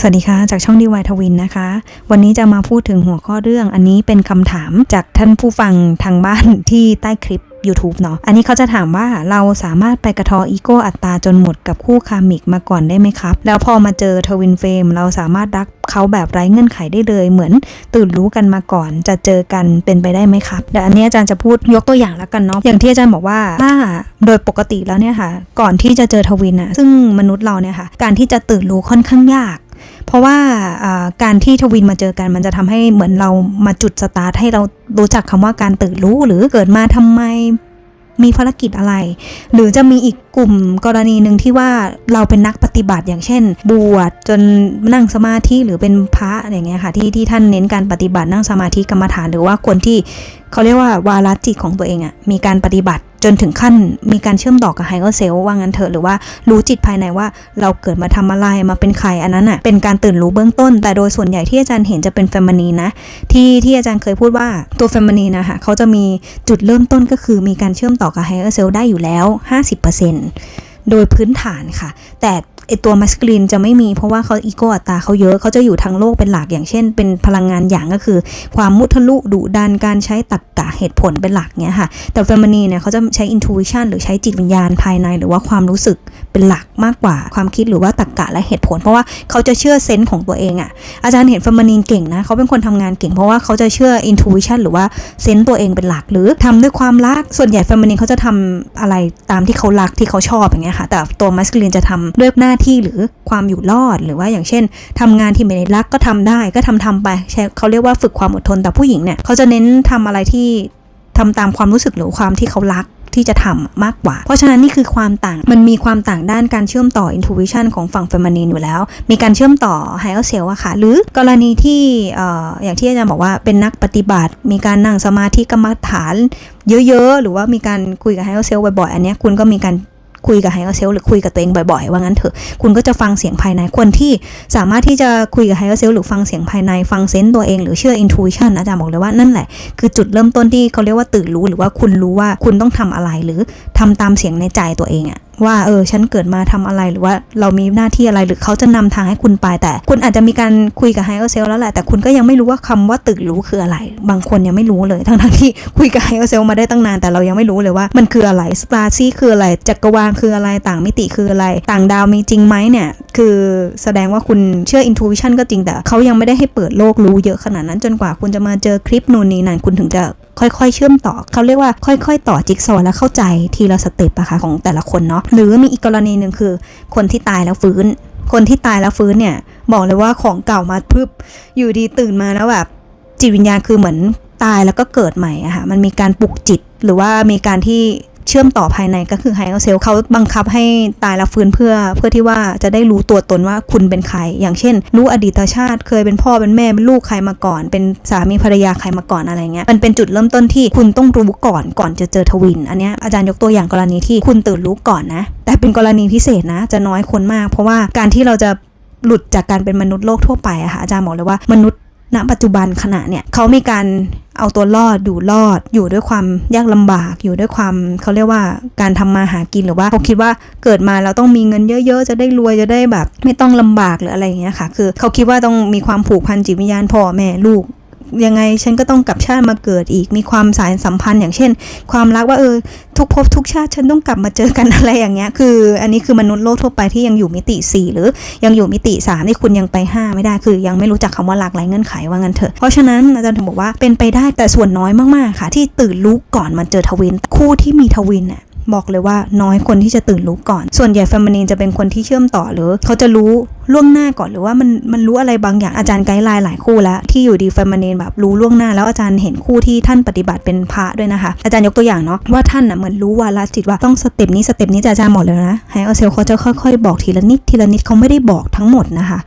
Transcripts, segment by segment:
สวัสดีค่ะ จากช่องดีวายทวินนะคะ วันนี้จะมาพูดถึงหัวข้อเรื่องอันนี้เป็นคำถามจากท่านผู้ฟังทางบ้านที่ใต้คลิป YouTube เนาะอันนี้เขาจะถามว่าเราสามารถไปกระทออีโก้อัตราจนหมดกับคู่คามิกมาก่อนได้ไหมครับ แล้วพอมาเจอทวินเฟรมเราสามารถรักเขาแบบไร้เงื่อนไขได้เลยเหมือนตื่นรู้กันมาก่อนจะเจอกันเป็นไปได้ไหมครับเดี๋ยวอันนี้อาจารย์จะพูดยกตัวอย่างแล้วกันเนาะอย่างที่อาจารย์บอกว่าถ้าโดยปกติแล้วเนี่ยค่ะ ก่อนที่จะเจอทวินอะซึ่งมนุษย์เราเนี่ยค่ะ การที่จะตื่นรู้ค่อนข้างยาก เพราะว่าการที่ทวินมาเจอกันมันจะทำให้เหมือนเรามาจุดสตาร์ทให้เรารู้จักคำว่าการตื่นรู้หรือเกิดมาทำไมมีภารกิจอะไร หรือจะมีอีกกลุ่มกรณีหนึ่งที่ว่าเราเป็นนักปฏิบัติอย่างเช่น บวชจนนั่งสมาธิหรือเป็นพระอย่างเงี้ยค่ะที่ที่ท่านเน้นการปฏิบัตินั่งสมาธิกรรมฐานหรือว่าคนที่เขาเรียกว่าวารจิตของตัวเองอะ่ะมีการปฏิบัติ จนถึงขั้นมีการเชื่อมต่อกับไฮเออร์เซลว่างั้นเถอะหรือว่ารู้จิตภายในว่าเราเกิดมาทำอะไรมาเป็นใครอันนั้นอะเป็นการตื่นรู้เบื้องต้น แต่โดยส่วนใหญ่ที่อาจารย์เห็นจะเป็นแฟมินีนะที่ที่อาจารย์เคยพูดว่าตัวแฟมินีนะคะเขาจะมีจุดเริ่มต้นก็คือมีการเชื่อมต่อกับไฮเออร์เซลได้อยู่แล้ว 50%โดยพื้นฐานค่ะ แต่ ไอตัวมัสกลินจะไม่มีเพราะว่าเขาอีโกอัตราเขาเยอะเขาจะอยู่ทางโลกเป็นหลักอย่างเช่น เป็นพลังงานอย่างก็คือ ความมุทะลุดุดันการใช้ตรรกกะเหตุผลเป็นหลักเนี้ยค่ะ แต่เฟมินีเนี่ยเขาจะใช้อินทูวิชันหรือใช้จิตวิญญาณภายในหรือว่าความรู้สึก เป็นหลักมากกว่าความคิดหรือว่าตรรกกะและเหตุผล เพราะว่าเขาจะเชื่อเซนส์ของตัวเองอะ่ะอาจารย์เห็นเฟมินีนเก่งนะเขาเป็นคนทำงานเก่งเพราะว่าเขาจะเชื่ออินทูวิชันหรือว่าเซนส์ตัวเองเป็นหลักหรือทำด้วยความรักส่วนใหญ่เฟมินีนเขาจะทำอะไรตามที่เขารักที่เขาชอบอย่างเงี้ยค่ะแต่ตัวมัสกลินจะทำด้วยหน้าที่หรือความอยู่รอดหรือว่าอย่างเช่นทำงานที่ไม่ได้รักก็ทำได้ก็ทำทำไปเขาเรียกว่าฝึกความอดทนแต่ผู้หญิงเนี่ยเขาจะเน้นทำอะไรที่ทำตามความรู้สึกหรือความที่เขารัก ที่จะทำมากกว่า เพราะฉะนั้นนี่คือความต่างมันมีความต่างด้านการเชื่อมต่อ intuition ของฝั่ง feminine อยู่แล้ว มีการเชื่อมต่อ higher self อะค่ะ หรือกรณีที่เอ่ออย่างที่อาจารย์บอกว่าเป็นนักปฏิบัติ มีการนั่งสมาธิกรรมฐานเยอะๆ หรือว่ามีการคุยกับ higher self บ่อยๆ อันนี้คุณก็มีการ คุยกับไฮเออร์เซลหรือคุยกับตัวเองบ่อยๆ ว่างั้นเถอะ คุณก็จะฟังเสียงภายใน คนที่สามารถที่จะคุยกับไฮเออร์เซลหรือฟังเสียงภายใน ฟังเซนต์ตัวเองหรือเชื่ออินทูวิชันอาจารย์บอกเลยว่านั่นแหละ คือจุดเริ่มต้นที่เขาเรียกว่าตื่นรู้หรือว่าคุณรู้ว่าคุณต้องทำอะไรหรือทำตามเสียงในใจตัวเองอะ ว่าเออฉันเกิดมาทำอะไรหรือว่าเรามีหน้าที่อะไรหรือเขาจะนำทางให้คุณไปแต่ คุณอาจจะมีการคุยกับไฮเออร์เซลแล้วแหละแต่คุณก็ยังไม่รู้ว่าคำว่าตื่นรู้คืออะไร บางคนยังไม่รู้เลยทั้งทั้งที่คุยกับไฮเออร์เซลมาได้ตั้งนานแต่เรายังไม่รู้เลยว่ามันคืออะไรสตาร์ซี่คืออะไรจักรวาลคืออะไรต่างมิติคืออะไร ต่างดาวมีจริงไหมเนี่ยคือแสดงว่าคุณเชื่ออินทูวิชันก็จริงแต่เขายังไม่ได้ให้เปิดโลกรู้เยอะขนาดนั้นจนกว่าคุณจะมาเจอคลิปนู่นนี่นั่นคุณถึงจะ ค่อยๆ เชื่อมต่อเขาเรียกว่าค่อยๆ ต่อจิ๊กซอว์แล้วเข้าใจทีละสเต็ปอะค่ะของแต่ละคนเนาะหรือมีอีกกรณีหนึ่งคือ คนที่ตายแล้วฟื้น คนที่ตายแล้วฟื้นเนี่ยบอกเลยว่าของเก่ามาพึบอยู่ดีตื่นมาแล้วแบบจิตวิญญาณคือเหมือนตายแล้วก็เกิดใหม่อะค่ะมันมีการปลุกจิตหรือว่ามีการที่ เชื่อมต่อภายในก็คือไฮเออเซลเขาบังคับให้ตายแล้วฟื้นเพื่อเพื่อที่ว่าจะได้รู้ตัวตนว่าคุณเป็นใคร อย่างเช่น รู้อดีตชาติ เคยเป็นพ่อเป็นแม่เป็นลูกใครมาก่อน เป็นสามีภรรยาใครมาก่อนอะไรเงี้ยมันเป็นจุดเริ่มต้นที่คุณต้องรู้ก่อนก่อนจะเจอทวิน อันเนี้ยอาจารย์ยกตัวอย่างกรณีที่คุณตื่นรู้ก่อนนะ แต่เป็นกรณีพิเศษนะ จะน้อยคนมาก เพราะว่าการที่เราจะหลุดจากการเป็นมนุษย์โลกทั่วไปอะค่ะอาจารย์บอกเลยว่ามนุษย์ณปัจจุบันขณะเนี่ยเขามีการ เอาตัวรอดอยู่รอด อยู่ด้วยความยากลำบาก อยู่ด้วยความเขาเรียกว่าการทำมาหากินหรือว่าเขาคิดว่าเกิดมาเราต้องมีเงินเยอะ ๆ จะได้รวยจะได้แบบ ไม่ต้องลำบากหรืออะไรอย่างเงี้ยค่ะ คือเขาคิดว่าต้องมีความผูกพันจิตวิญญาณพ่อแม่ลูก ยังไงฉันก็ต้องกลับชาติมาเกิดอีก มีความสายสัมพันธ์อย่างเช่น ความรักว่าเออทุกภพทุกชาติฉันต้องกลับมาเจอกันอะไรอย่างเงี้ย คือ อันนี้คือมนุษย์โลกทั่วไปที่ยังอยู่มิติ 4 หรือยังอยู่มิติ3ที่คุณยังไป 5 ไม่ได้ คือยังไม่รู้จักคำว่าหลากหลายเงื่อนไขว่างั้นเถอะ เพราะฉะนั้นอาจารย์ถึงบอกว่าเป็นไปได้แต่ส่วนน้อยมากๆค่ะ ที่ตื่นรู้ก่อนมาเจอทวิน คู่ที่มีทวินน่ะบอกเลยว่าน้อยคนที่จะตื่นรู้ก่อน ส่วนใหญ่แฟมินีนจะเป็นคนที่เชื่อมต่อหรือ เขาจะรู้ ล่วงหน้าก่อนหรือว่ามันมันรู้อะไรบางอย่างอาจารย์ไกด์ไลน์หลายคู่แล้วที่อยู่ดีเฟมินีนแบบรู้ล่วงหน้า แล้วอาจารย์เห็นคู่ที่ท่านปฏิบัติเป็นพระด้วยนะคะ อาจารย์ยกตัวอย่างเนาะว่าท่านอะเหมือนรู้วาลจิตว่าต้องสเต็ปนี้สเต็ปนี้จะอาจารย์หมดเลยนะไฮเออร์เซลเขาจะค่อยๆ บอกทีละนิดทีละนิดเขาไม่ได้บอกทั้งหมดนะคะ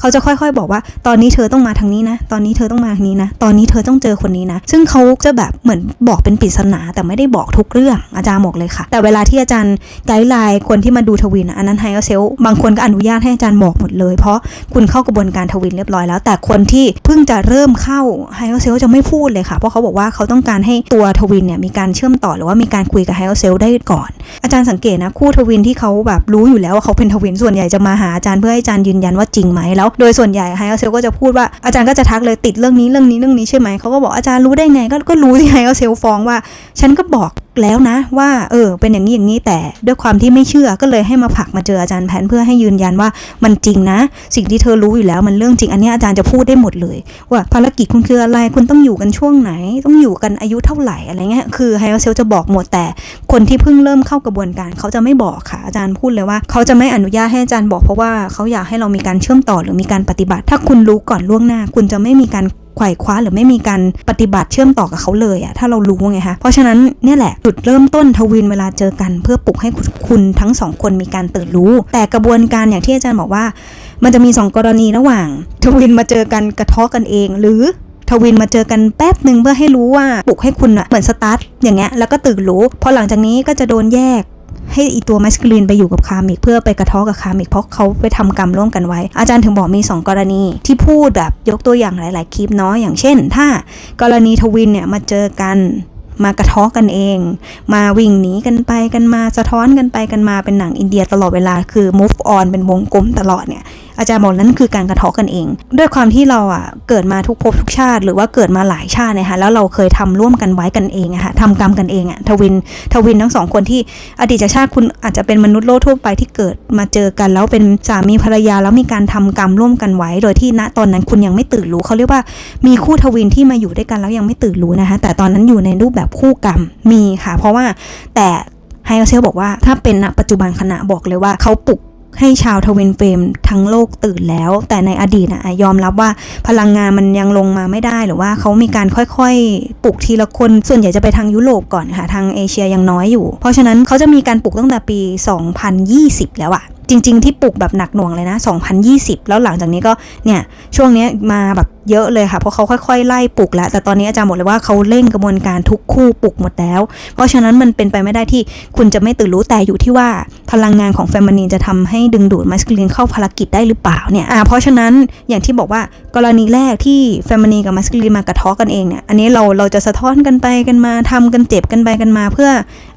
เขาจะค่อยๆ บอกว่า ตอนนี้เธอต้องมาทางนี้นะ ตอนนี้เธอต้องมาทางนี้นะ ตอนนี้เธอต้องเจอคนนี้นะ ซึ่งเขาจะแบบเหมือนบอกเป็นปริศนา แต่ไม่ได้บอกทุกเรื่องอาจารย์บอกเลยค่ะ แต่เวลาที่อาจารย์ไกด์ไลน์คนที่มาดูทวินอันนั้นไฮเออร์เซลบางคนก็อนุญาตให้อาจารย์บอกหมดเลย เพราะคุณเข้ากระบวนการทวินเรียบร้อยแล้ว แต่คนที่เพิ่งจะเริ่มเข้าไฮเออร์เซลจะไม่พูดเลยค่ะ เพราะเขาบอกว่าเขาต้องการให้ตัวทวินเนี่ยมีการเชื่อมต่อหรือว่ามีการคุยกับไฮเออร์เซลได้ก่อน อาจารย์สังเกตนะคู่ทวินที่เขาแบบรู้อยู่แล้วว่าเขาเป็นทวินส่วนใหญ่จะมาหาอาจารย์เพื่อให้อาจารย์ยืนยันว่าจริงไหมแล้วโดยส่วนใหญ่ไฮเออร์เซลก็จะพูดว่าอาจารย์ก็จะทักเลยติดเรื่องนี้เรื่องนี้เรื่องนี้ใช่ไหมเขาก็บอกอาจารย์รู้ได้ไงก็ก็รู้ที่ไฮเออร์เซลฟ้องว่า ฉันก็บอกแล้วนะว่าเออเป็นอย่างนี้อย่างนี้แต่ด้วยความที่ไม่เชื่อก็เลยให้มาผักมาเจออาจารย์แพนเพื่อให้ยืนยันว่ามันจริงนะ สิ่งที่เธอรู้อยู่แล้วมันเรื่องจริงอันนี้อาจารย์จะพูดได้หมดเลย ว่าภารกิจคุณคืออะไรคุณต้องอยู่กันช่วงไหน ต้องอยู่กันอายุเท่าไหร่อะไรเงี้ยคือไฮเออร์เซลจะบอกหมดแต่คนที่เพิ่งเริ่มเข้ากระบวนการเขาจะไม่บอกค่ะอาจารย์พูดเลยว่า เขาจะไม่อนุญาตให้อาจารย์บอกเพราะว่าเขาอยากให้เรามีการเชื่อมต่อหรือมีการปฏิบัติ ถ้าคุณรู้ก่อนล่วงหน้า คุณจะไม่มีการไขว่คว้าหรือไม่มีการปฏิบัติเชื่อมต่อกับเขาเลยอะถ้าเรารู้ไงคะเพราะฉะนั้นเนี่ยแหละจุดเริ่มต้นทวินเวลาเจอกัน เพื่อปลุกให้คุณทั้งสองคนมีการตื่นรู้ แต่กระบวนการอย่างที่อาจารย์บอกว่า มันจะมีสองกรณีระหว่าง ทวินมาเจอกันกระทาะกันเอง หรือทวินมาเจอกันแป๊บหนึ่งเพื่อให้รู้ว่าปลุกให้คุณอะเหมือนสตาร์ทอย่างเงี้ยแล้วก็ตื่นรู้พอหลังจากนี้ก็จะโดนแยก ให้อีตัวมัสคูลินไปอยู่กับคามิกเพื่อไปกระทาะกับคามิกเพราะเขาไปทำกรรมร่วมกันไว้ อาจารย์ถึงบอกมี 2 กรณีที่พูดแบบยกตัวอย่างหลาย ๆ คลิปเนาะอย่างเช่น ถ้ากรณีทวินเนี่ยมาเจอกันมากระทาะกันเอง มาวิ่งหนีกันไปกันมาสะท้อนกันไปกันมาเป็นหนังอินเดียตลอดเวลาคือ move on เป็นวงกลมตลอดเนี่ย อาจารย์บอกนั่นคือการกระทาะกันเอง ด้วยความที่เราอะเกิดมาทุกภพทุกชาติ หรือว่าเกิดมาหลายชาตินะคะแล้วเราเคยทำร่วมกันไว้กันเองอะค่ะทำกรรมกันเองอะทวินทวินทั้งสองคนที่อดีตชาติคุณอาจจะเป็นมนุษย์โลกทั่วไปที่เกิดมาเจอกัน แล้วเป็นสามีภรรยาแล้วมีการทำกรรมร่วมกันไว้ โดยที่ณตอนนั้นคุณยังไม่ตื่นรู้เขาเรียกว่ามีคู่ทวินที่มาอยู่ด้วยกันแล้วยังไม่ตื่นรู้นะคะแต่ตอนนั้นอยู่ในรูปแบบคู่กรรมมีค่ะ เพราะว่าแต่ไฮเซลบอกว่าถ้าเป็นณปัจจุบันขณะบอกเลยว่าเขาปลุก ให้ชาวทวินเฟรมทั้งโลกตื่นแล้ว แต่ในอดีตนะยอมรับว่าพลังงานมันยังลงมาไม่ได้หรือว่าเขามีการค่อยๆปลุกทีละคน ส่วนใหญ่จะไปทางยุโรปก่อนค่ะ ทางเอเชียยังน้อยอยู่ เพราะฉะนั้นเขาจะมีการปลุกตั้งแต่ปี 2020 แล้วอะจริง ๆ ที่ปลุกแบบหนักหน่วงเลยนะ 2020 แล้วหลังจากนี้ก็เนี่ยช่วงนี้มาแบบ เยอะเลยค่ะ เพราะเขาค่อยๆ ไล่ปลุกแล้ว แต่ตอนนี้อาจารย์บอกเลยว่าเขาเร่งกระบวนการทุกคู่ปลุกหมดแล้ว เพราะฉะนั้นมันเป็นไปไม่ได้ที่คุณจะไม่ตื่นรู้แต่อยู่ที่ว่าพลังงานของแฟม i นีนจะทำให้ดึงดูดมัสคลินเข้าภารกิจได้หรือเปล่าเนี่ยอ่าเพราะฉะนั้นอย่างที่บอกว่ากรณีแรกที่แฟม i นีนกับมัสคลินมากระทาะกันเองเนี่ยอันนี้เราเราจะสะท้อนกันไปกันมาทำกันเจ็บกันไปกันมา เพื่อ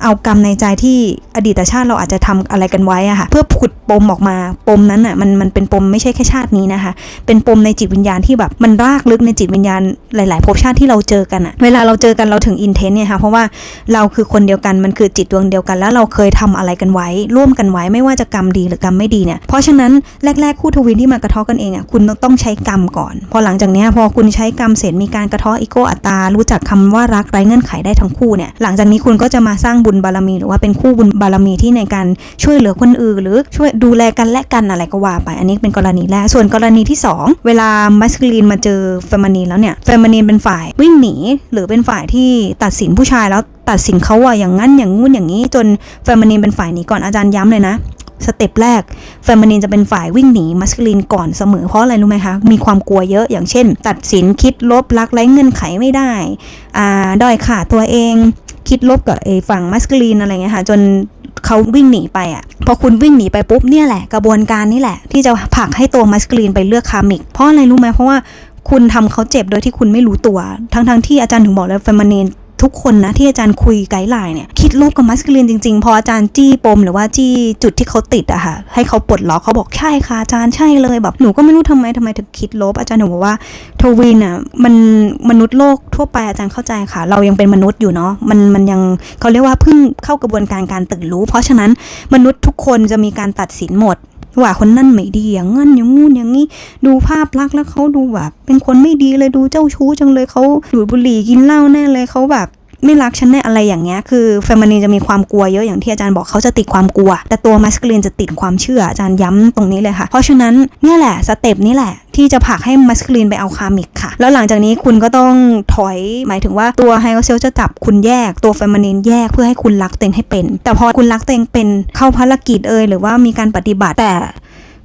เอากรรมในใจที่อดีตชาติเราอาจจะทำอะไรกันไว้อะค่ะเพื่อขุดปมออกมาปมนั้นอะมันมันเป็นปมไม่ใช่แค่ชาตินี้นะคะ เป็นปมในจิตวิญญาณที่แบบมันรากลึกในจิตวิญญาณหลาย ๆ ภพชาติที่เราเจอกันอะเวลาเราเจอกันเราถึงอินเทนเนี่ยค่ะเพราะว่าเราคือคนเดียวกันมันคือจิตดวงเดียวกัน แล้วเราเคยทำอะไรกันไว้ ร่วมกันไว้ไม่ว่าจะกรรมดีหรือกรรมไม่ดีเนี่ยเพราะฉะนั้นแรก ๆ คู่ทวินที่มากระทาะกันเองอะคุณต้องใช้กรรมก่อน พอหลังจากนี้พอคุณใช้กรรมเสร็จมีการกระทาะอีโกอัตตารู้จักคำว่ารักไร้เงื่อนไขได้ทั้งคู่เนี่ยหลังจากนี้คุณก็จะมาสร้างบุญบารมี หรือว่าเป็นคู่บุญบารมีที่ในการช่วยเหลือคนอื่น หรือช่วยดูแลกันและกันอะไรก็ว่าไป อันนี้เป็นกรณีแรกส่วนกรณีที่ 2 เวลามัสคลีนมาเจอเฟมนีนแล้วเนี่ยเฟมนีนเป็นฝ่ายวิ่งหนี หรือเป็นฝ่ายที่ตัดสินผู้ชายแล้วตัดสินเขาว่าอย่างนั้นอย่างงู้นอย่างนี้ จนเฟมนีนเป็นฝ่ายหนีก่อนอาจารย์ย้ำเลยนะสเต็ปแรกเฟมนินจะเป็นฝ่ายวิ่งหนีมัสคลินก่อนเสมอเพราะอะไรรู้ไหมคะมีความกลัวเยอะอย่างเช่น ตัดสินคิดลบรักไร้เงื่อนไขไม่ได้อ่าด้อยค่าตัวเองคิดลบกับไอ้ฝั่งมัสคลินอะไรเงี้ยค่ะจนเขาวิ่งหนีไปอะพอคุณวิ่งหนีไปปุ๊บเนี่ยแหละกระบวนการนี่แหละ ที่จะผลักให้ตัวมัสคลินไปเลือกคามิก เพราะอะไรรู้ไหมเพราะว่า คุณทำเขาเจ็บโดยที่คุณไม่รู้ตัว ทั้งๆที่อาจารย์ถึงบอกแล้วเฟมนินทุกคนนะที่อาจารย์คุยไกด์ไลน์เนี่ยคิดลบกับมัสคลินจริงๆ พออาจารย์จี้ปมหรือว่าจี้จุดที่เขาติดอะค่ะให้เขาปลดล็อกเขาบอกใช่ค่ะอาจารย์ใช่เลยแบบหนูก็ไม่รู้ทำไมทำไมถึงคิดลบ อาจารย์หนูบอกว่าทวินอะมันมนุษย์โลกทั่วไปอาจารย์เข้าใจค่ะ เรายังเป็นมนุษย์อยู่เนาะมันมันยังเขาเรียกว่าเพิ่งเข้ากระบวนการการตื่นรู้ เพราะฉะนั้นมนุษย์ทุกคนจะมีการตัดสินหมด ว่าคนนั่นไม่ดีอย่างงั้นอย่างงู้นอย่างนี้ ดูภาพลักษณ์แล้วเขาดูแบบ เป็นคนไม่ดีเลยดูเจ้าชู้จังเลยเขาดูดบุหรี่กินเหล้าแน่เลยเขาแบบ ไม่รักฉันแน่อะไรอย่างเงี้ยคือเฟมินีนจะมีความกลัวเยอะอย่างที่อาจารย์บอกเขาจะติดความกลัว แต่ตัวมัสคลินจะติดความเชื่ออาจารย์ย้ำตรงนี้เลยค่ะ เพราะฉะนั้นเนี่ยแหละสเต็ปนี้แหละที่จะผลักให้มัสคลินไปเอาคามิกค่ะ แล้วหลังจากนี้คุณก็ต้องถอยหมายถึงว่าตัวไฮโอเซลจะจับคุณแยกตัวเฟมินีนแยกเพื่อให้คุณรักตัวเองให้เป็น แต่พอคุณรักตัวเองเป็นเข้าภารกิจเอ่ยหรือว่ามีการปฏิบัติแต่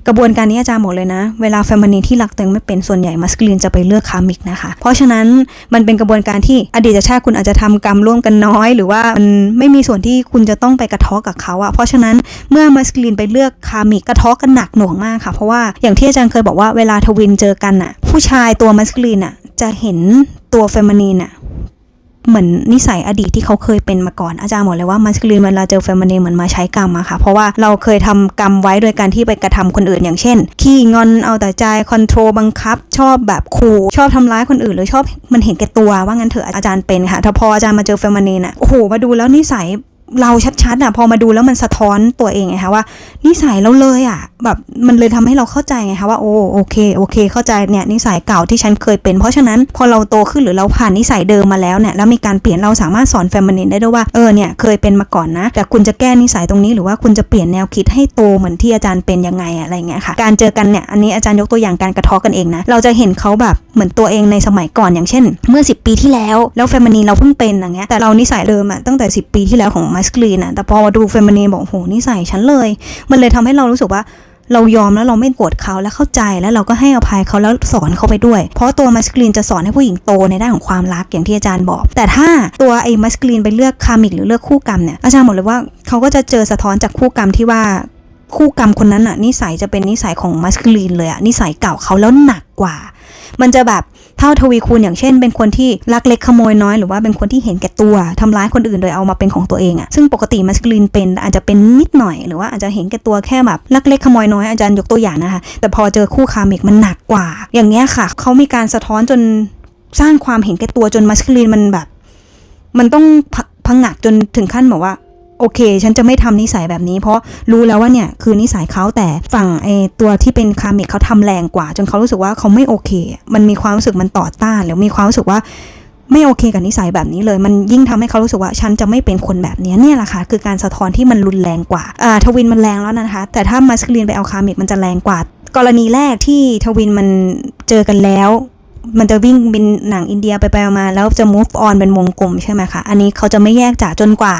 กระบวนการนี้อาจารย์บอกเลยนะ เวลาแฟมินีที่รักตัวเองไม่เป็นส่วนใหญ่มัสคูลินจะไปเลือกคามิกนะคะ เพราะฉะนั้นมันเป็นกระบวนการที่อดีตชาติคุณอาจจะทำกรรมร่วมกันน้อย หรือว่ามันไม่มีส่วนที่คุณจะต้องไปกระทาะกับเขาอะเพราะฉะนั้นเมื่อมัสคูลินไปเลือกคามิกกระทาะกันหนักหน่วงมากค่ะ เพราะว่าอย่างที่อาจารย์เคยบอกว่าเวลาทวินเจอกันอะผู้ชายตัวมัสคูลินอะจะเห็นตัวเฟมินีนอะ เหมือนนิสัยอดีตที่เขาเคยเป็นมาก่อนอาจารย์บอกเลยว่ามัสคูลินเวลาเจอเฟมินีนเหมือนมาใช้กรรมอะค่ะ เพราะว่าเราเคยทำกรรมไว้โดยการที่ไปกระทำคนอื่นอย่างเช่น ขี้งอนเอาแต่ใจคอนโทรลบังคับ ชอบแบบขู่ชอบทำร้ายคนอื่น หรือชอบมันเห็นแก่ตัวว่างั้นเถอะอาจารย์เป็นค่ะถ้าพออาจารย์มาเจอเฟมินีนอะโอ้โหมาดูแล้วนิสัย เราชัดๆอะพอมาดูแล้วมันสะท้อนตัวเองไงคะว่านิสัยเราเลยอะแบบมันเลยทำให้เราเข้าใจไงคะว่าโอ้โอเคโอเค เข้าใจเนี่ยนิสัยเก่าที่ฉันเคยเป็น เพราะฉะนั้นพอเราโตขึ้นหรือเราผ่านนิสัยเดิมมาแล้วเนี่ยแล้วมีการเปลี่ยนเราสามารถสอนแฟมินินได้ด้วยว่าเออเนี่ยเคยเป็นมาก่อนนะ แต่คุณจะแก้นิสัยตรงนี้หรือว่าคุณจะเปลี่ยนแนวคิดให้โตเหมือนที่อาจารย์เป็นยังไงอะไรเงี้ยค่ะการเจอกันเนี่ยอันนี้อาจารย์ยกตัวอย่างการกระทาะกันเองนะเราจะเห็นเขาแบบเหมือนตัวเองในสมัยก่อนอย่างเช่น เมื่อ 10 ปีที่แล้วแล้วแฟมินีนเราเพิ่งเป็นอย่างเงี้ยแต่เรานิสัยเดิมอะตั้งแต่ 10 ปีที่แล้วของมัสคลีนอะแต่พอมาดูเฟมินีนบอกโหนิสัยฉันเลย มันเลยทำให้เรารู้สึกว่าเรายอมแล้วเราไม่โกรธเขาแล้วเข้าใจแล้วเราก็ให้อภัยเขาแล้วสอนเขาไปด้วย เพราะตัวมัสคลีนจะสอนให้ผู้หญิงโตในด้านของความรักอย่างที่อาจารย์บอก แต่ถ้าตัวไอ้มัสคลีนไปเลือกคามิกหรือเลือกคู่กรรมเนี่ยอาจารย์บอกเลยว่าเขาก็จะเจอสะท้อนจากคู่กรรมที่ว่าคู่กรรมคนนั้นอะนิสัยจะเป็นนิสัยของมัสคลีนเลยอะนิสัยเก่าเขาแล้วหนักกว่า มันจะแบบเท่าทวีคูณอย่างเช่น เป็นคนที่ลักเล็กขโมยน้อยหรือว่าเป็นคนที่เห็นแก่ตัวทำร้ายคนอื่นโดยเอามาเป็นของตัวเองอะซึ่งปกติมัสคลีนเป็นอาจจะเป็นนิดหน่อยหรือว่าอาจจะเห็นแก่ตัวแค่แบบลักเล็กขโมยน้อยอาจารย์ยกตัวอย่างนะคะ แต่พอเจอคู่คาเมกมันหนักกว่า อย่างเงี้ยค่ะเขามีการสะท้อนจนสร้างความเห็นแก่ตัวจนมัสคลีนมันแบบ มันต้องพะพังงักจนถึงขั้นบอกว่า โอเค ฉันจะไม่ทำนิสัยแบบนี้ เพราะรู้แล้วว่าเนี่ยคือนิสัยเขาแต่ฝั่งไอตัวที่เป็นคาเมกเขาทำแรงกว่า จนเขารู้สึกว่าเขาไม่โอเค มันมีความรู้สึกมันต่อต้าน หรือมีความรู้สึกว่าไม่โอเคกับนิสัยแบบนี้เลย มันยิ่งทำให้เขารู้สึกว่าฉันจะไม่เป็นคนแบบนี้เนี่ยแหละค่ะคือการสะท้อนที่มันรุนแรงกว่าอ่าทวินมันแรงแล้วนะคะ แต่ถ้ามัสคลีนไปเอาคาเมกมันจะแรงกว่า กรณีแรกที่ทวินมันเจอกันแล้ว มันจะวิ่งเป็นหนังอินเดียไปไปมาแล้วจะ move on เป็นวงกลมใช่ไหมคะ อันนี้เขาจะไม่แยกจากจนกว่า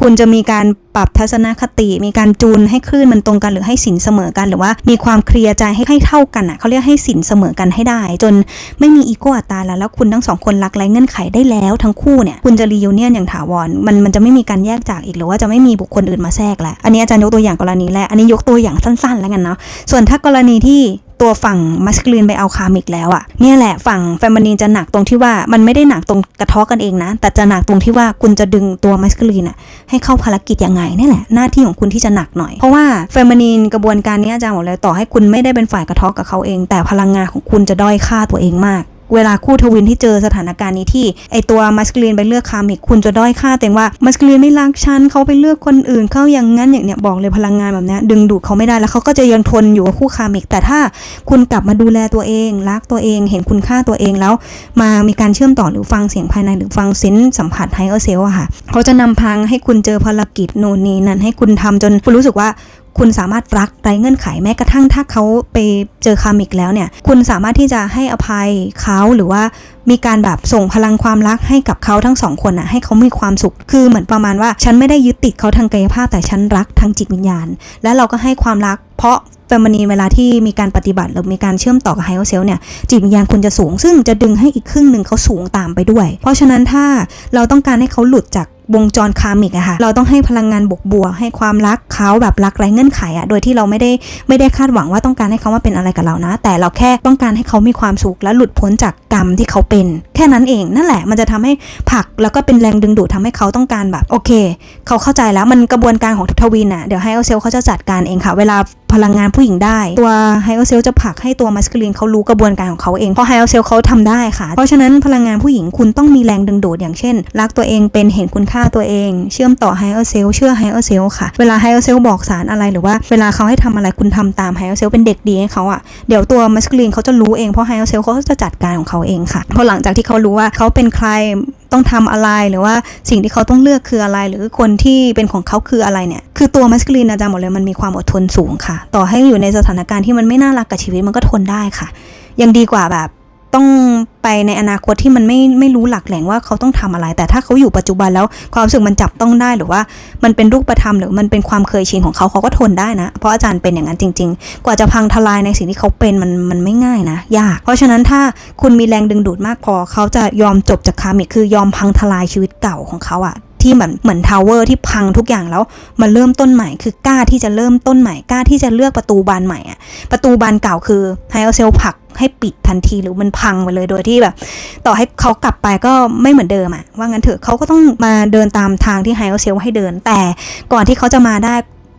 คุณจะมีการปรับทัศนคติ มีการจูนให้คลื่นมันตรงกันหรือให้สินเสมอกันหรือว่า มีความเคลียร์ใจให้ให้เท่ากันอะเขาเรียกให้สินเสมอกันให้ได้ จนไม่มีอีโก้อัตตาแล้วแล้วคุณทั้งสองคนรักไร้เงื่อนไขได้แล้วทั้งคู่เนี่ยคุณจะรียูเนียนอย่างถาวรมันมันจะไม่มีการแยกจากอีกหรือว่าจะไม่มีบุคคลอื่นมาแทรกแล้วอันนี้อาจารย์ยกตัวอย่างกรณีแรกอันนี้ยกตัวอย่างสั้นๆ แล้วกันเนาะส่วนถ้ากรณีที่ ตัวฝั่งมัสคลีนไปเอาคามิกแล้วอะเนี่ยแหละฝั่งแฟมินีนจะหนักตรงที่ว่ามันไม่ได้หนักตรงกระทาะกันเองนะ แต่จะหนักตรงที่ว่าคุณจะดึงตัวมัสคลีนอะให้เข้าภารกิจยังไงนี่แหละหน้าที่ของคุณที่จะหนักหน่อย เพราะว่าแฟมินีนกระบวนการนี้อาจารย์บอกเลยต่อให้คุณไม่ได้เป็นฝ่ายกระทาะกับเขาเอง แต่พลังงานของคุณจะด้อยค่าตัวเองมาก เวลาคู่ทวินที่เจอสถานการณ์นี้ที่ไอตัวมัสคลีนไปเลือกคามิกคุณจะด้อยค่าตัวเองว่ามัสคลีนไม่รักฉันเขาไปเลือกคนอื่นเขาอย่างนั้นอย่างเนี้ยบอกเลยพลังงานแบบนี้ดึงดูดเขาไม่ได้แล้วเขาก็จะยังทนอยู่กับคู่คามิกแต่ถ้าคุณกลับมาดูแลตัวเอง รักตัวเอง เห็นคุณค่าตัวเองแล้ว มามีการเชื่อมต่อหรือฟังเสียงภายในหรือฟังเซนส์สัมผัสไฮเออร์เซลอะค่ะเขาจะนำพังให้คุณเจอภารกิจโน่นนี่นั่นให้คุณทำจนคุณรู้สึกว่า คุณสามารถรักไร้เงื่อนไขแม้กระทั่งถ้าเขาไปเจอคามิกแล้วเนี่ย คุณสามารถที่จะให้อภัยเขาหรือว่ามีการแบบส่งพลังความรักให้กับเขาทั้งสองคนนะให้เขามีความสุข คือเหมือนประมาณว่า ฉันไม่ได้ยึดติดเขาทางกายภาพแต่ฉันรักทางจิตวิญญาณ และเราก็ให้ความรัก เพราะแฟมินีเวลาที่มีการปฏิบัติหรือมีการเชื่อมต่อกับไฮโอเซลเนี่ยจิตวิญญาณคุณจะสูง ซึ่งจะดึงให้อีกครึ่งหนึ่งเขาสูงตามไปด้วย เพราะฉะนั้นถ้าเราต้องการให้เขาหลุดจาก วงจรคามิกอะค่ะ เราต้องให้พลังงานบวกบวกให้ความรักเขาแบบรักไร้เงื่อนไขอะโดยที่เราไม่ได้ไม่ได้คาดหวังว่าต้องการให้เขามาเป็นอะไรกับเรานะ แต่เราแค่ต้องการให้เขามีความสุขและหลุดพ้นจากกรรมที่เขาเป็น แค่นั้นเองนั่นแหละมันจะทำให้ผลักแล้วก็เป็นแรงดึงดูดทำให้เขาต้องการแบบโอเค เขาเข้าใจแล้วมันกระบวนการของทวินอะเดี๋ยวไฮโอเซลเขาจะจัดการเองค่ะ เวลาพลังงานผู้หญิงได้ ตัวไฮโอเซลจะผลักให้ตัวมัสคลินเขารู้กระบวนการของเขาเองเพราะไฮโอเซลเขาทำได้ค่ะ เพราะฉะนั้นพลังงานผู้หญิงคุณต้องมีแรงดึงดูดอย่างเช่น รักตัวเองเป็นเห็นคุณค่าตัวเอง เชื่อมต่อไฮโออร์เซลเชื่อไฮโออร์เซลค่ะ เวลาไฮโออร์เซลบอกสารอะไรหรือว่าเวลาเขาให้ทำอะไรคุณทำตามไฮโออร์เซลเป็นเด็กดีให้เขาอะเดี๋ยวตัวมัสคูลินเขาจะรู้เองเพราะไฮโออร์เซลเขาจะจัดการของเขาเองค่ะพอหลังจากที่เขารู้ว่าเขาเป็นใครต้องทำอะไรหรือว่าสิ่งที่เขาต้องเลือกคืออะไร หรือคนที่เป็นของเขาคืออะไรเนี่ยคือตัวมัสคลีนอาจารย์บอกเลยมันมีความอดทนสูงค่ะ ต่อให้อยู่ในสถานการณ์ที่มันไม่น่ารักกับชีวิตมันก็ทนได้ค่ะ ยังดีกว่าแบบ ต้องไปในอนาคตที่มันไม่ไม่รู้หลักแหล่งว่าเขาต้องทำอะไร แต่ถ้าเขาอยู่ปัจจุบันแล้วความรู้สึกมันจับต้องได้หรือว่ามันเป็นรูปธรรมหรือมันเป็นความเคยชินของเขาเขาก็ทนได้นะ เพราะอาจารย์เป็นอย่างนั้นจริง ๆ กว่าจะพังทลายในสิ่งที่เขาเป็นมันมันไม่ง่ายนะ ยาก เพราะฉะนั้นถ้าคุณมีแรงดึงดูดมากพอ เขาจะยอมจบจากคามิกคือยอมพังทลายชีวิตเก่าของเขาอะ ที่เหมือนเหมือนทาวเวอร์ที่พังทุกอย่างแล้วมาเริ่มต้นใหม่ คือกล้าที่จะเริ่มต้นใหม่กล้าที่จะเลือกประตูบานใหม่อะประตูบานเก่าคือไฮเอเซลผักให้ปิดทันทีหรือมันพังไปเลยโดยที่แบบ ต่อให้เขากลับไปก็ไม่เหมือนเดิมอะว่างั้นเถอะเขาก็ต้องมาเดินตามทางที่ไฮเอเซลให้เดิน แต่ก่อนที่เขาจะมาได้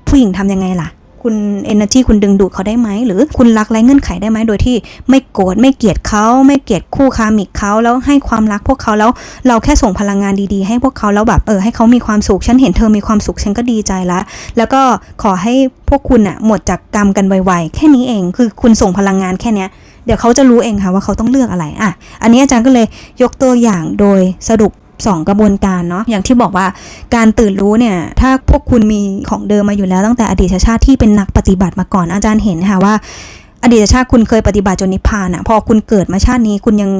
ผู้หญิงทำยังไงล่ะ คุณ energy คุณดึงดูดเขาได้ไหม หรือคุณรักไร้เงื่อนไขได้ไหม โดยที่ไม่โกรธไม่เกลียดเขาไม่เกลียดคู่คามิกเขาแล้วให้ความรักพวกเขาแล้วเราแค่ส่งพลังงานดีๆ ให้พวกเขาแล้วแบบเออให้เขามีความสุขฉันเห็นเธอมีความสุขฉันก็ดีใจละแล้วก็ขอให้พวกคุณอะหมดจากกรรมกันไวๆแค่นี้เองคือคุณส่งพลังงานแค่เนี้ยเดี๋ยวเขาจะรู้เองค่ะว่าเขาต้องเลือกอะไรอะอันนี้อาจารย์ก็เลยยกตัวอย่างโดยสรุป 2 กระบวนการเนาะอย่างที่บอกว่าการตื่นรู้เนี่ยถ้าพวกคุณมีของเดิมมาอยู่แล้วตั้งแต่อดีตชาติที่เป็นนักปฏิบัติมาก่อนอาจารย์เห็นค่ะว่า อดีตชาติคุณเคยปฏิบัติจนนิพพานอะพอคุณเกิดมาชาตินี้คุณยัง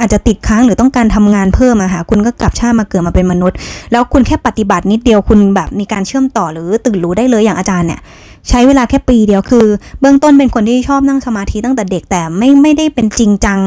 อาจจะติดค้างหรือต้องการทำงานเพิ่มอะค่ะคุณก็กลับชาติมาเกิดมาเป็นมนุษย์ แล้วคุณแค่ปฏิบัตินิดเดียวคุณแบบมีการเชื่อมต่อหรือตื่นรู้ได้เลยอย่างอาจารย์เนี่ย ใช้เวลาแค่ปีเดียวคือ เบื้องต้นเป็นคนที่ชอบนั่งสมาธิตั้งแต่เด็กแต่ไม่ไม่ได้เป็นจริงจัง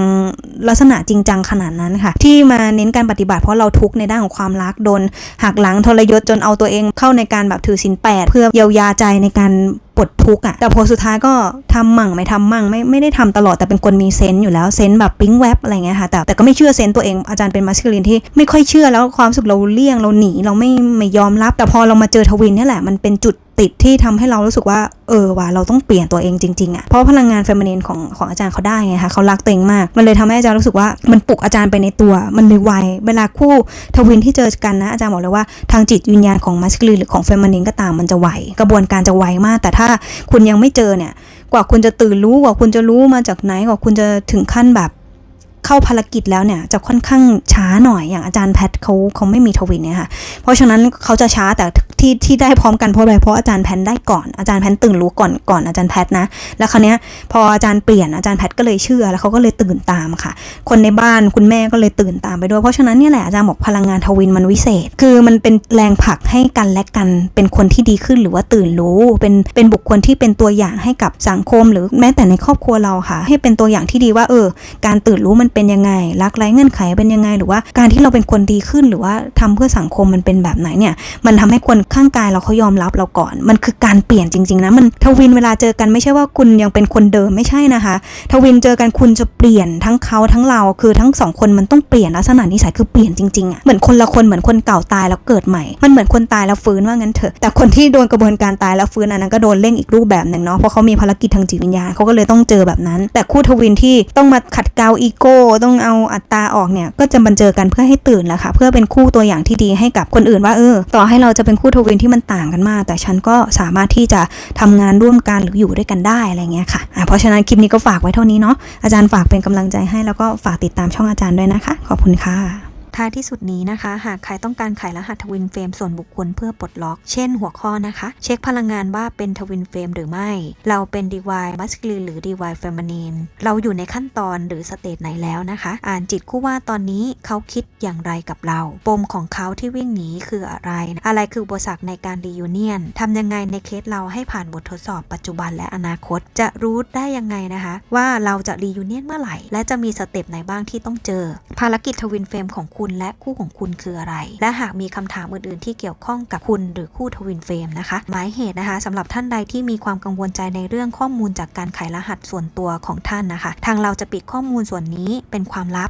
ลักษณะจริงจังขนาดนั้นค่ะ ที่มาเน้นการปฏิบัติเพราะเราทุกข์ในด้านของความรักโดนหักหลังทรยศจนเอาตัวเองเข้าในการแบบถือศีลแปดเพื่อเยียวยาใจในการปลดทุกข์อะแต่พอสุดท้ายก็ทำมั่งไม่ทำมั่งไม่ไม่ได้ทำตลอดแต่เป็นคนมีเซนต์อยู่แล้วเซนต์แบบปิ๊งแวบอะไรเงี้ยค่ะแต่แต่ก็ไม่เชื่อเซนต์ตัวเองอาจารย์เป็นมัสคิลินที่ไม่ค่อยเชื่อแล้วความสึกเราเลี่ยงเราหนีเราไม่ไม่ยอมรับ แต่พอเรามาเจอทวินนี่แหละมันเป็นจุด ติดที่ทำให้เรารู้สึกว่าเออว่ะเราต้องเปลี่ยนตัวเองจริงๆอะ่ะเพราะพลังงานเฟมินีนของของอาจารย์เขาได้ไงคะเขารักตัวเองมาก มันเลยทำให้อาจารย์รู้สึกว่ามันปลุกอาจารย์ไปในตัว มันเลยไวเวลาคู่ทวินที่เจอกันนะอาจารย์บอกเลยว่าทางจิตวิญญาณของมัสคลีนหรือของเฟมินีนก็ตามมันจะไวกระบวนการจะไวมาก แต่ถ้าคุณยังไม่เจอเนี่ยกว่าคุณจะตื่นรู้กว่าคุณจะรู้มาจากไหนกว่าคุณจะถึงขั้นแบบ เข้าภารกิจแล้วเนี่ยจะค่อนข้างช้าหน่อยอย่างอาจารย์แพทเขาเขาไม่มีทวินเนี่ยค่ะเพราะฉะนั้นเขาจะช้าแต่ที่ที่ได้พร้อมกันเพราะอะไรเพราะอาจารย์แพนได้ก่อนอาจารย์แพนตื่นรู้ก่อนก่อนอาจารย์แพทนะแล้วคราวเนี้ยพออาจารย์เปลี่ยนอาจารย์แพทก็เลยเชื่อแล้วเขาก็เลยตื่นตามค่ะ คนในบ้านคุณแม่ก็เลยตื่นตามไปด้วยเพราะฉะนั้นเนี่ยแหละอาจารย์บอกพลังงานทวินมันวิเศษ คือมันเป็นแรงผลักให้กันและกันเป็นคนที่ดีขึ้นหรือว่าตื่นรู้เป็นเป็นบุคคลที่เป็นตัวอย่างให้กับสังคม หรือแม้แต่ในครอบครัวเราค่ะ ให้เป็นตัวอย่างที่ดีว่าเออการตื่นรู้มันเป็นยังไง รักไร้เงื่อนไขเป็นยังไง หรือว่าการที่เราเป็นคนดีขึ้นหรือว่าทำเพื่อสังคมมันเป็นแบบไหนเนี่ย มันทำให้คนข้างกายเราเขายอมรับเราก่อน มันคือการเปลี่ยนจริง ๆนะ มันทวินเวลาเจอกันไม่ใช่ว่าคุณยังเป็นคนเดิมไม่ใช่นะคะ ทวินเจอกันคุณจะเปลี่ยนทั้งเขาทั้งเรา คือทั้งสองคนมันต้องเปลี่ยนลักษณะนิสัยคือเปลี่ยนจริงๆอะ่ะ เหมือนคนละคนเหมือนคนเก่าตายแล้วเกิดใหม่ มันเหมือนคนตายแล้วฟื้นว่างั้นเถอะ แต่คนที่โดนกระบวนการตายแล้วฟื้นอันนั้นก็โดนเร่งอีกรูปแบบหนึ่งเนาะ เพราะเขามีภารกิจทางจิตวิญญาณเขาก็เลยต้องเจอแบบนั้น แต่คู่ทวินที่ต้องมาขัดเกลาอีโก้ต้องเอาอัตราออกเนี่ย ก็จะบันเจอกันเพื่อให้ตื่นแหละค่ะ เพื่อเป็นคู่ตัวอย่างที่ดีให้กับคนอื่นว่าเออ ต่อให้เราจะเป็นคู่ทวินที่มันต่างกันมาก แต่ฉันก็สามารถที่จะทำงานร่วมกันหรืออยู่ด้วยกันได้อะไรเงี้ยค่ะอะเพราะฉะนั้นคลิปนี้ก็ฝากไว้เท่านี้เนาะ อาจารย์ฝากเป็นกำลังใจให้แล้วก็ฝากติดตามช่องอาจารย์ด้วยนะคะ ขอบคุณค่ะ ท้ายที่สุดนี้นะคะ หากใครต้องการไขรหัสทวินเฟรมส่วนบุคคลเพื่อปลดล็อก เช่นหัวข้อนะคะ เช็คพลังงานว่าเป็นทวินเฟรมหรือไม่ เราเป็นดีวายมัสคิลีหรือดีวายเฟมนีนเราอยู่ในขั้นตอนหรือสเตจไหนแล้วนะคะ อ่านจิตคู่ว่าตอนนี้เขาคิดอย่างไรกับเรา ปมของเขาที่วิ่งหนีคืออะไร อะไรคืออุปสรรคในการรียูเนียนทำยังไงในเคสเราให้ผ่านบททดสอบปัจจุบันและอนาคต จะรู้ได้ยังไงนะคะ ว่าเราจะรียูเนียนเมื่อไหร่ และจะมีสเต็ปไหนบ้างที่ต้องเจอ ภารกิจทวินเฟรมของคุณและคู่ของคุณคืออะไร และหากมีคำถามอื่นๆ ที่เกี่ยวข้องกับคุณหรือคู่ทวินเฟรมนะคะ หมายเหตุนะคะสำหรับท่านใดที่มีความกังวลใจในเรื่องข้อมูลจากการไขรหัสส่วนตัวของท่านนะคะ ทางเราจะปิดข้อมูลส่วนนี้เป็นความลับ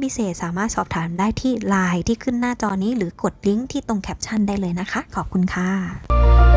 พิเศษสามารถสอบถามได้ที่ไลน์ที่ขึ้นหน้าจอนี้ หรือกดลิงก์ที่ตรงแคปชั่นได้เลยนะคะ ขอบคุณค่ะ